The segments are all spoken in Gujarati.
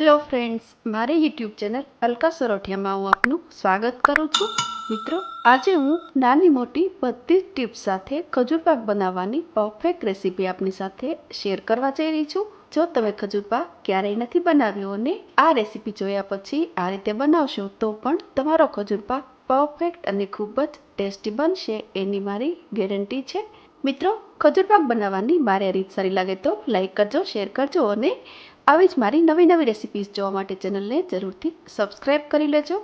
હેલો ફ્રેન્ડ્સ મારી યુટ્યુબ ચેનલ અલકા સરોઠિયામાં હું આપનું સ્વાગત કરું છું. મિત્રો, આજે હું નાની મોટી બધી જ ટિપ્સ સાથે ખજૂર પાક બનાવવાની પરફેક્ટ રેસીપી આપની સાથે શેર કરવા જઈ રહી છું. જો તમે ખજૂર પાક ક્યારેય નથી બનાવ્યો અને આ રેસીપી જોયા પછી આ રીતે બનાવશો, તો પણ તમારો ખજૂર પાક પરફેક્ટ અને ખૂબ જ ટેસ્ટી બનશે એની મારી ગેરંટી છે. મિત્રો, ખજૂર પાક બનાવવાની મારે આ રીત સારી લાગે તો લાઈક કરજો શેર કરજો અને આવી જ મારી નવી નવી રેસિપીઝ જોવા માટે ચેનલને જરૂરથી સબસ્ક્રાઈબ કરી લેજો.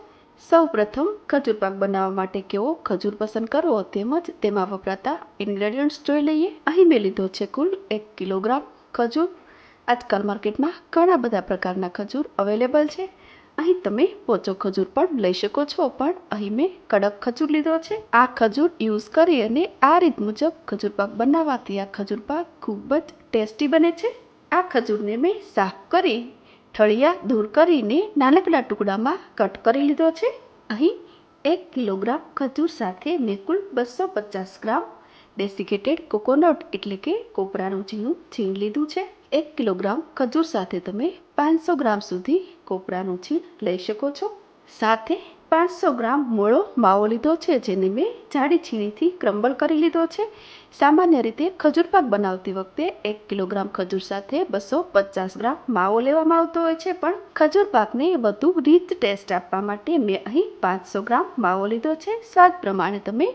સૌ પ્રથમ ખજૂર પાક બનાવવા માટે કેવો ખજૂર પસંદ કરવો તેમજ તેમાં વપરાતા ઇન્ગ્રેડિયન્ટ્સ જોઈ લઈએ. અહીં મેં લીધો છે કુલ એક કિલોગ્રામ ખજૂર. આજકાલ માર્કેટમાં ઘણા બધા પ્રકારના ખજૂર અવેલેબલ છે. અહીં તમે પોચો ખજૂર પણ લઈ શકો છો, પણ અહીં મેં કડક ખજૂર લીધો છે. આ ખજૂર યુઝ કરી અને આ રીત મુજબ ખજૂર પાક બનાવવાથી આ ખજૂર પાક ખૂબ જ ટેસ્ટી બને છે. આ ખજૂરને મેં સાફ કરી, ઠળિયા દૂર કરીને નાનકડા ટુકડામાં કટ કરી લીધો છે. અહીં એક કિલોગ્રામ ખજૂર સાથે મેં કુલ બસો પચાસ ગ્રામ ડેસિકેટેડ કોકોનટ એટલે કે કોપરાનું ઝીણું છીણ લીધું છે. એક કિલોગ્રામ ખજૂર સાથે તમે પાંચસો ગ્રામ સુધી કોપરાનું છીણ લઈ શકો છો. સાથે પાંચસો ગ્રામ મોળો માવો લીધો છે, જેને મેં જાડી છીણીથી ક્રમ્બલ કરી લીધો છે. સામાન્ય રીતે ખજૂર પાક બનાવતી વખતે એક કિલોગ્રામ ખજૂર સાથે બસો પચાસ ગ્રામ માવો લેવામાં આવતો હોય છે, પણ ખજૂર પાકને વધુ રીચ ટેસ્ટ આપવા માટે મેં અહીં પાંચસો ગ્રામ માવો લીધો છે. સ્વાદ પ્રમાણે તમે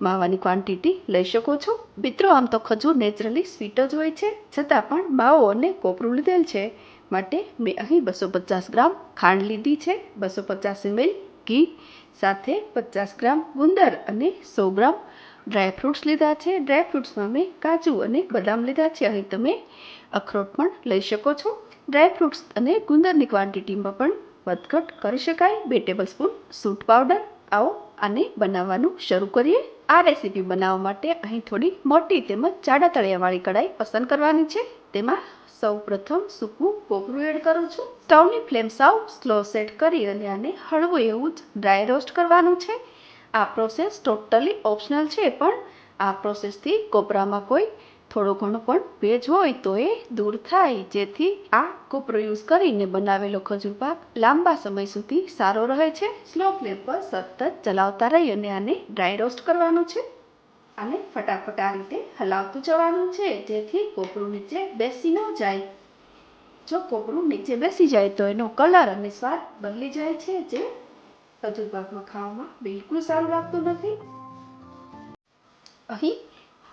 માવાની ક્વોન્ટિટી લઈ શકો છો. મિત્રો, આમ તો ખજૂર નેચરલી સ્વીટ જ હોય છે, છતાં પણ માવો અને કોપરું લીધેલ છે. માટે મેં અહીં બસો પચાસ ગ્રામ ખાંડ લીધી છે. બસો પચાસ એમએલ ઘી સાથે પચાસ ગ્રામ ગુંદર અને સો ગ્રામ ડ્રાયફ્રૂટ્સ લીધા છે. ડ્રાયફ્રૂટ્સમાં મેં કાજુ અને બદામ લીધા છે. અહીં તમે અખરોટ પણ લઈ શકો છો. ડ્રાયફ્રૂટ્સ અને ગુંદરની ક્વોન્ટિટીમાં પણ વધઘટ કરી શકાય. બે ટેબલ સ્પૂન સૂટ પાવડર આવો, આને બનાવવાનું શરૂ કરીએ. આ રેસીપી બનાવવા માટે અહીં થોડી મોટી તેમજ જાડા તળિયાવાળી કઢાઈ પસંદ કરવાની છે. તેમાં સૌ પ્રથમ સૂકું કોપરું એડ કરું છું. સ્ટવની ફ્લેમ સાવ સ્લો સેટ કરી અને આને હળવું એવું જ ડ્રાય રોસ્ટ કરવાનું છે. આ પ્રોસેસ ટોટલી ઓપ્શનલ છે, પણ આ પ્રોસેસથી કોપરામાં કોઈ થોડો ઘણો પણ ભેજ હોય તો એ દૂર થાય. જેથી આ કોપરો યુઝ કરીને બનાવેલો ખજૂર પાક લાંબા સમય સુધી સારો રહે છે. સ્લો ફ્લેમ પર સતત ચલાવતા રહી અને આને ડ્રાય રોસ્ટ કરવાનું છે. આને ફટાફટ આ રીતે હલાવતું જવાનું છે, જેથી કોપરું નીચે બેસી ન જાય. જો કોપરું નીચે બેસી જાય તો એનો કલર અને સ્વાદ બદલી જાય છે, જે ખજૂર પાકમાં ખાવામાં બિલકુલ સારું લાગતું નથી. અહીં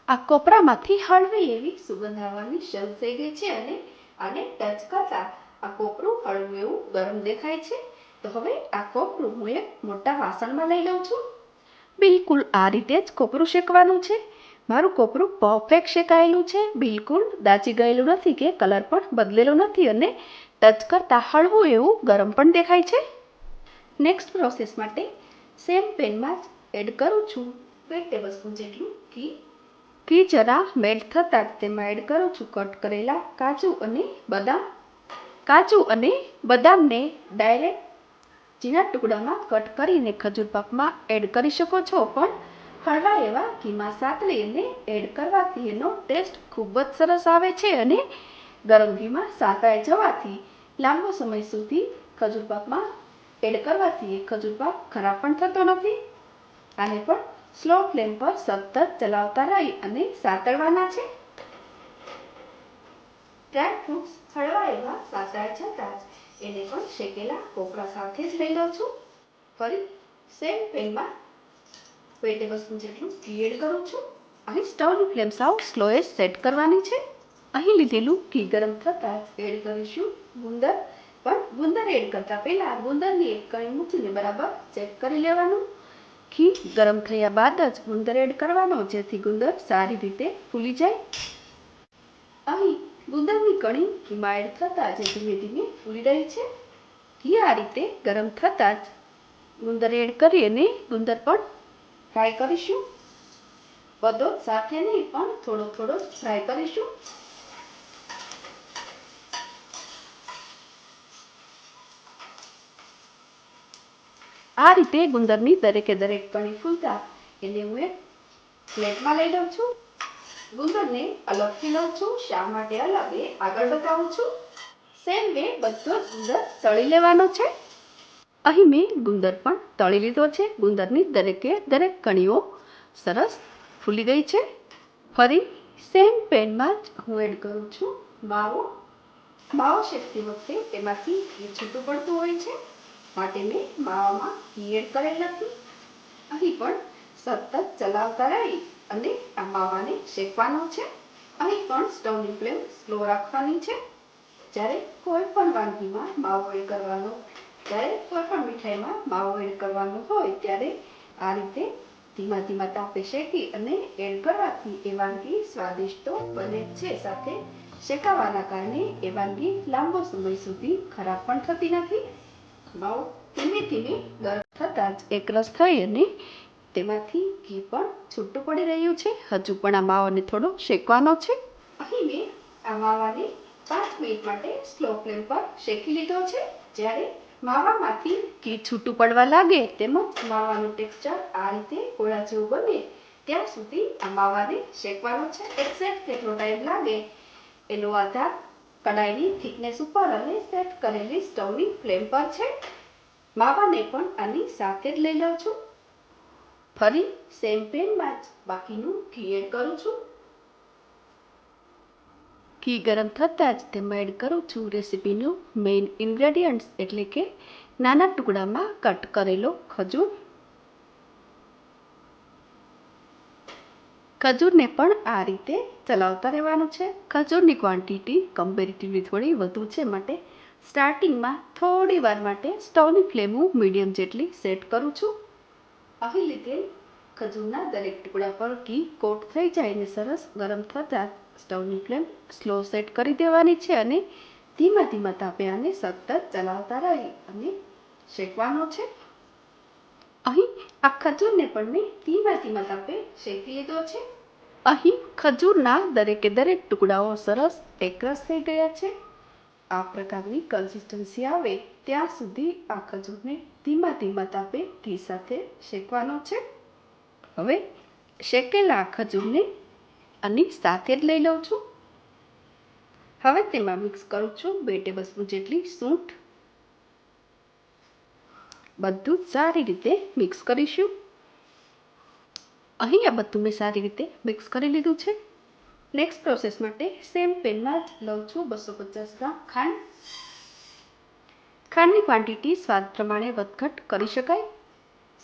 આ કોપરામાંથી હળવી એવી સુગંધ આવવાની શરૂ થઈ ગઈ છે અને આને ટચ કરતા આ કોપરું હળવું એવું ગરમ દેખાય છે. તો હવે આ કોપરું હું એક મોટા વાસણમાં લઈ લઉં છું. બિલકુલ આ રીતે જ કોપરું શેકવાનું છે. મારું કોપરું પરફેક્ટ શેકાયેલું છે. બિલકુલ દાચી ગયેલું નથી કે કલર પણ બદલેલો નથી અને ટચ કરતાં હળવું એવું ગરમ પણ દેખાય છે. નેક્સ્ટ પ્રોસેસ માટે સેમ પેનમાં જ એડ કરું છું બે ટેબલ સ્પૂન જેટલું ઘી. ઘી જરા મેલ્ટ થતાં તેમાં એડ કરું છું કટ કરેલા કાજુ અને બદામ. કાજુ અને બદામને ડાયરેક્ટ ઝીણા ટુકડામાં કટ કરીને ખજૂર પાકમાં એડ કરી શકો છો. પણ હળવા એવા ઘીમાં સાતળી એને એડ કરવાથી એનો ટેસ્ટ ખૂબ જ સરસ આવે છે અને ગરમ ઘીમાં સાંતળાઈ જવાથી લાંબો સમય સુધી ખજૂર પાકમાં એડ કરવાથી ખજૂર પાક ખરાબ પણ થતો નથી. આને પણ સ્લો ફ્લેમ પર સતત ચલાવતા રહી અને સાતળવાના છે. ડ્રાય ફ્રૂટ્સ હળવા એવા સાતળાઈ જતાં જ એને પણ શેકેલા કોપરા સાથે જ લઈ લઉં છું. ફરી સેમ પેનમાં બે ટેબલ સ્પૂન જેટલું ઘી એડ કરું છું. અહીં સ્ટવની ફ્લેમ સાવ સ્લોએ સેટ કરવાની છે. અહીં લીધેલું ઘી ગરમ થતાં એડ કરીશું ગુંદર. પણ ગુંદર એડ કરતાં પહેલાં ગુંદરની એક કણી મૂકીને બરાબર ચેક કરી લેવાનું. ઘી ગરમ થયા બાદ જ ગુંદર એડ કરવાનો, જેથી ગુંદર સારી રીતે ફૂલી જાય. અહીં ગુંદરની કણી ઘીમાં એડ થતાં જે ધીમે ધીમે ફૂલી રહી છે. ઘી આ રીતે ગરમ થતાં જ ગુંદર એડ કરી અને ગુંદર પણ ફ્રાય કરીશું. બધો સાથે નહીં, પણ થોડો થોડો ફ્રાય કરીશું. આ રીતે ગુંદરની દરેકે દરેક કણી ફૂલતા. એને હું એક પ્લેટમાં લઈ લઉં છું. ગુંદરને અલગથી લઉં છું. શા માટે અલગ? એ આગળ બતાવું છું. સેમ વે બધો ગુંદર તળી લેવાનો છે. અહીં મેં ગુંદર પણ તળી લીધો છે. ગુંદરની દરેકે દરેક કણીઓ સરસ ફૂલી ગઈ છે. ફરી સેમ પેનમાં જ હું એડ કરું છું. માવો. માવો શેકતી વખતે તેમાંથી ઘી છૂટું પડતું હોય છે. માટે મેં માવામાં ઘી એડ કરેલ નથી. અહીં પણ સતત ચલાવતા રહી. અને આ માવાને શેકવાનો છે અહીં પણ સ્ટવની ફ્લેમ સ્લો રાખવાની છે. જ્યારે કોઈ પણ વાનગીમાં માવો એડ કરવાનો, જ્યારે કોઈ પણ મીઠાઈમાં માવો એડ કરવાનો હોય, ત્યારે આ રીતે ધીમા ધીમા તાપે શેકી અને એડ કરવાથી એ વાનગી સ્વાદિષ્ટ તો બને છે. સાથે શેકાવાના કારણે એ વાનગી લાંબો સમય સુધી ખરાબ પણ થતી નથી. માવો ધીમે ધીમે દર થતાં જ એકરસ થઈ અને તેમાંથી ઘી પણ છૂટું પડી રહ્યું છે. હજુ પણ આ માવાને થોડો શેકવાનો છે. અહીં મેં આ માવાને પાંચ મિનિટ માટે સ્લો ફ્લેમ પર શેકી લીધો છે. જ્યારે માવામાંથી ઘી છૂટું પડવા લાગે તેમજ માવાનું ટેક્સચર આ રીતે ગોળા જેવું બને ત્યાં સુધી આ માવાને શેકવાનો છે. એક્ઝેક્ટ કેટલો ટાઈમ લાગે એનો આધાર કડાઈની થિકનેસ ઉપર અને સેટ કરેલી સ્ટવની ફ્લેમ પર છે. માવાને પણ આની સાથે જ લઈ લઉં છું. ફરી સેમ પેનમાં જ બાકીનું ઘી એડ કરું છું. ઘી ગરમ થતાં જ તેમાં એડ કરું છું રેસીપીનું મેઇન ઇન્ગ્રેડિયન્ટ્સ એટલે કે નાના ટુકડામાં કટ કરેલો ખજૂર. ખજૂરને પણ આ રીતે ચલાવતા રહેવાનું છે. ખજૂરની ક્વોન્ટિટી કમ્પેરેટિવલી થોડી વધુ છે માટે સ્ટાર્ટિંગમાં થોડી વાર માટે સ્ટવની ફ્લેમ હું મીડિયમ જેટલી સેટ કરું છું. અહીં લીધે ખજૂરના દરેક ટુકડા પર ઘી કોટ થઈ જાય ને સરસ ગરમ થતાં સ્ટવની ફ્લેમ સ્લો સેટ કરી દેવાની છે અને ધીમા ધીમા તાપે આને સતત ચલાવતા રહી અને શેકવાનો છે અહીં આ ખજૂરને પણ મેં ધીમા ધીમા તાપે શેકી લીધો છે અહીં ખજૂરના દરેકે દરેક ટુકડાઓ સરસ એકરસ થઈ ગયા છે આ પ્રકારની કન્સિસ્ટન્સી આવે ત્યાં સુધી આ ખજૂરને ધીમા ધીમા તાપે ઘી સાથે શેકવાનો છે. હવે શેકેલા ખજૂરને આની સાથે જ લઈ લઉં છું. હવે તેમાં મિક્સ કરું છું બે ટેબલ સ્પૂન જેટલી સૂંઠ. બધું સારી રીતે મિક્સ કરીશું. અહીં આ બધું મેં સારી રીતે મિક્સ કરી લીધું છે. નેક્સ્ટ પ્રોસેસ માટે સેમ પેનમાં જ લઉં છું બસો પચાસ ગ્રામ ખાંડ. ખાંડની ક્વોન્ટિટી સ્વાદ પ્રમાણે વધઘટ કરી શકાય.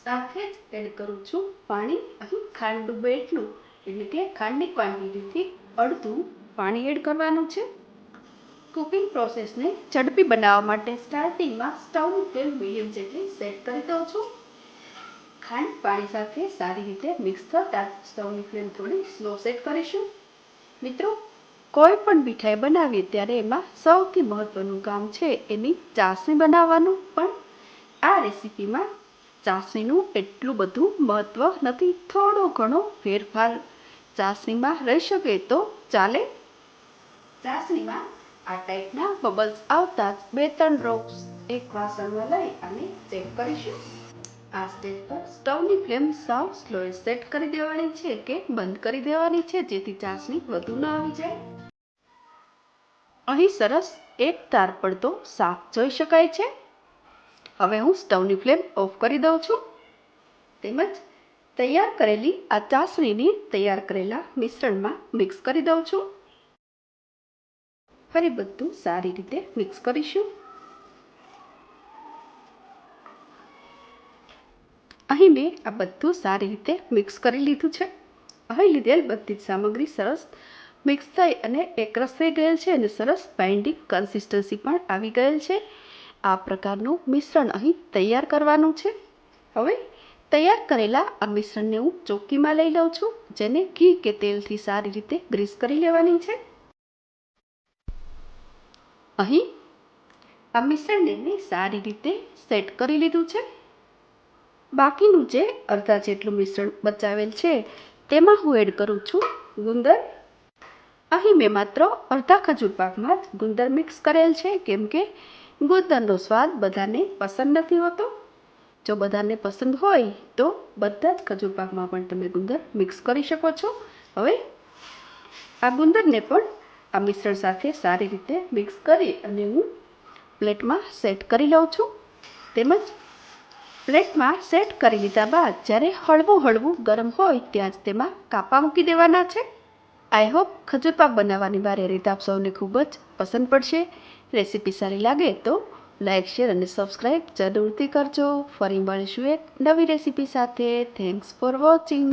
સાથે જ એડ કરું છું પાણી. અહીં ખાંડ ડૂબે એટલું એટલે કે ખાંડની ક્વોન્ટિટીથી અડધું પાણી એડ કરવાનું છે. કુકિંગ પ્રોસેસને ઝડપી બનાવવા માટે સ્ટાર્ટિંગમાં સ્ટવની ફ્લેમ મીડિયમ જેટલી સેટ કરી દઉં છું. ખાંડ પાણી સાથે સારી રીતે મિક્સ થતાં સ્ટવની ફ્લેમ થોડી સ્લો સેટ કરીશું. મિત્રો કોઈ પણ મીઠાઈ બનાવીએ ત્યારે એમાં સૌથી મહત્વનું કામ છે એની ચાસણી બનાવવાનું. પણ આ રેસીપીમાં ચાસણીનું એટલું બધું મહત્વ નથી. થોડો ઘણો ફેરફાર ચાસણીમાં રહી શકે તો ચાલે. ચાસણીમાં આ ટાઈપના બબલ્સ આવતા જ બે ત્રણ ડ્રોપ્સ એક વાસણમાં લઈ અને ચેક કરીશું. આ સ્ટેજ પર સ્ટવની ફ્લેમ સાવ સ્લો સેટ કરી દેવાની છે કે બંધ કરી દેવાની છે જેથી ચાસણી વધુ ન આવી જાય. અહીં સરસ એક તાર પડતો સાફ જોઈ શકાય છે. હવે હું સ્ટવની ફ્લેમ ઓફ કરી દઉં છું. તેમજ તૈયાર કરેલી આ ચાસણીની તૈયાર કરેલા મિશ્રણમાં મિક્સ કરી દઉં છું. ફરી બધું સારી રીતે મિક્સ કરીશું. અહીં મેં આ બધું સારી રીતે મિક્સ કરી લીધું છે. અહીં લીધેલ બધી જ સામગ્રી સરસ મિક્સ થઈ અને એકરસ થઈ ગયેલ છે અને સરસ બાઇન્ડિંગ કન્સિસ્ટન્સી પણ આવી ગયેલ છે. આ પ્રકારનું મિશ્રણ અહીં તૈયાર કરવાનું છે. હવે તૈયાર કરેલા આ મિશ્રણને હું ચોકીમાં લઈ લઉં છું, જેને ઘી કે તેલથી સારી રીતે ગ્રીસ કરી લેવાની છે. અહીં આ મિશ્રણને મેં સારી રીતે સેટ કરી લીધું છે. બાકીનું જે અડધા જેટલું મિશ્રણ બચાવેલ છે, તેમાં હું એડ કરું છું ગુંદર અહીં મેં માત્ર અડધા ખજૂર પાકમાં જ ગુંદર મિક્સ કરેલ છે, કેમ કે ગુંદરનો સ્વાદ બધાને પસંદ નથી હોતો. જો બધાને પસંદ હોય, તો બધા જ ખજૂર પાકમાં પણ તમે ગુંદર મિક્સ કરી શકો છો. હવે આ ગુંદરને પણ આ મિશ્રણ સાથે સારી રીતે મિક્સ કરી અને હું પ્લેટમાં સેટ કરી લઉં છું. તેમજ પ્લેટમાં સેટ કરી લીધા બાદ જ્યારે હળવું હળવું ગરમ હોય, ત્યાં જ તેમાં કાપા મૂકી દેવાના છે. આઈ હોપ ખજૂર પાક બનાવવાની મારી રીત આપ સૌને ખૂબ જ પસંદ પડશે. રેસીપી સારી લાગે તો લાઇક શેર અને સબસ્ક્રાઈબ જરૂરથી કરજો. ફરી મળીશું એક નવી રેસીપી સાથે. Thanks for watching